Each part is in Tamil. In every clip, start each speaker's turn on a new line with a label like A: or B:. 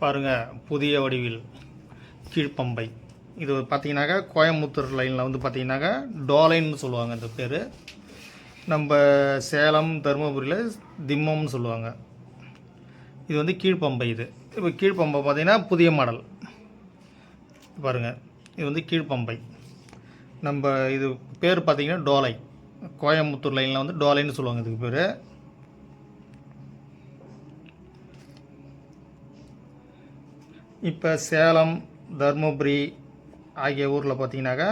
A: பாருங்கள் புதிய வடிவில் கீழ்ப்பம்பை. இது பார்த்தீங்கன்னாக்கா கோயம்புத்தூர் லைனில் வந்து பார்த்தீங்கன்னாக்கா டோலைன்னு சொல்லுவாங்க இந்த பேர். நம்ம சேலம் தருமபுரியில் திம்மம்னு சொல்லுவாங்க. இது வந்து கீழ்ப்பம்பை இது. இப்போ கீழ்ப்பம்பை பார்த்திங்கன்னா புதிய மாடல். பாருங்கள் இது வந்து கீழ்ப்பம்பை. நம்ம இது பேர் பார்த்திங்கன்னா டோலை. கோயம்புத்தூர் லைனில் வந்து டோலைன்னு சொல்லுவாங்க இதுக்கு பேர். இப்போ சேலம் தருமபுரி ஆகிய ஊரில் பார்த்தீங்கன்னாக்கா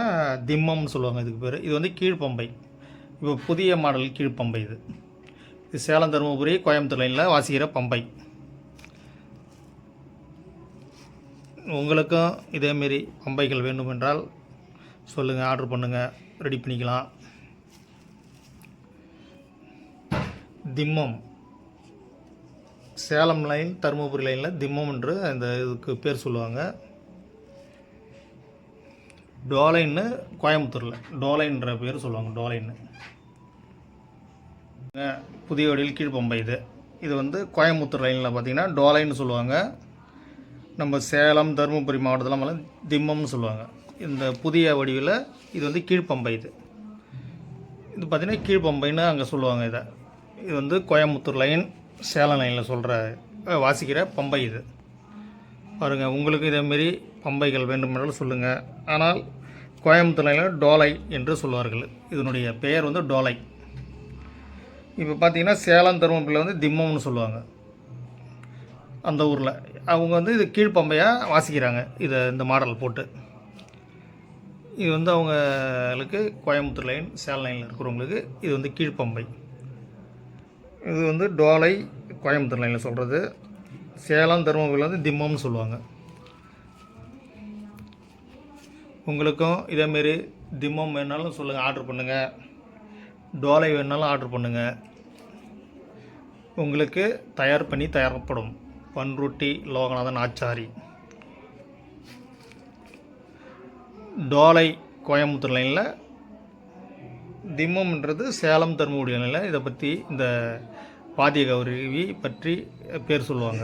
A: திம்மம்னு சொல்லுவாங்க இதுக்கு பேர். இது வந்து கீழ்ப்பம்பை. இப்போ புதிய மாடல் கீழ்ப்பம்பை இது. இது சேலம் தருமபுரி கோயம்புத்தூர் லைனில் வாசிக்கிற பம்பை. உங்களுக்கும் இதேமாரி பம்பைகள் வேண்டுமென்றால் சொல்லுங்கள் ஆர்டர் பண்ணுங்கள் ரெடி பண்ணிக்கலாம். திம்மம். சேலம் லைன் தருமபுரி லைனில் திம்மம் என்று அந்த இதுக்கு பேர் சொல்லுவாங்க. டோலைன்னு கோயம்புத்தூரில். டோலைன்ற பேர் சொல்லுவாங்க டோலைன்னு புதிய வடிவில் கீழ்ப்பம்பை இது. இது வந்து கோயம்புத்தூர் லைனில் பார்த்தீங்கன்னா டோலைன்னு சொல்லுவாங்க. நம்ம சேலம் தருமபுரி மாவட்டத்தில் மேலே திம்மம்னு சொல்லுவாங்க. இந்த புதிய வடிவில் இது வந்து கீழ்ப்பம்பை இது. இது பார்த்திங்கன்னா கீழ்ப்பம்பைன்னு அங்கே சொல்லுவாங்க இதை. இது வந்து கோயம்புத்தூர் லைன் சேலம் லைனில் சொல்கிற வாசிக்கிற பம்பை இது. பாருங்கள் உங்களுக்கு இதேமாரி பம்பைகள் வேண்டுமென்றால் சொல்லுங்கள் ஆனால் கோயம்புத்தூர் லைனில் டோலை என்று சொல்வார்கள். இதனுடைய பெயர் வந்து டோலை. இப்போ பார்த்தீங்கன்னா சேலம் தருமபுரியில் வந்து திம்மம்னு சொல்லுவாங்க. அந்த ஊரில். அவங்க வந்து இது கீழ்ப்பம்பையாக வாசிக்கிறாங்க இதை இந்த மாடல் போட்டு. இது வந்து அவங்களுக்கு கோயம்புத்தூர் லைன் சேலம் லைனில் இருக்கிறவங்களுக்கு இது வந்து கீழ்ப்பம்பை இது வந்து டோலை கோயம்புத்தூர் லைனில் சொல்கிறது சேலம் தருமபுரியில் வந்து திம்மம்னு சொல்லுவாங்க. உங்களுக்கும் இதேமாரி திம்மம் வேணாலும் சொல்லுங்கள் ஆர்டர் பண்ணுங்கள் டோலை வேணாலும் ஆர்டர் பண்ணுங்கள் உங்களுக்கு தயார் பண்ணி தயாரிக்கப்படும். பன்ருட்டி லோகநாதன் ஆச்சாரி. டோலை கோயம்புத்தூர் லைனில் திம்மம்ன்றது சேலம் தருமபுரி நிலையில் இதை பற்றி இந்த பாதிய கௌரவி பற்றி பேர் சொல்லுவாங்க.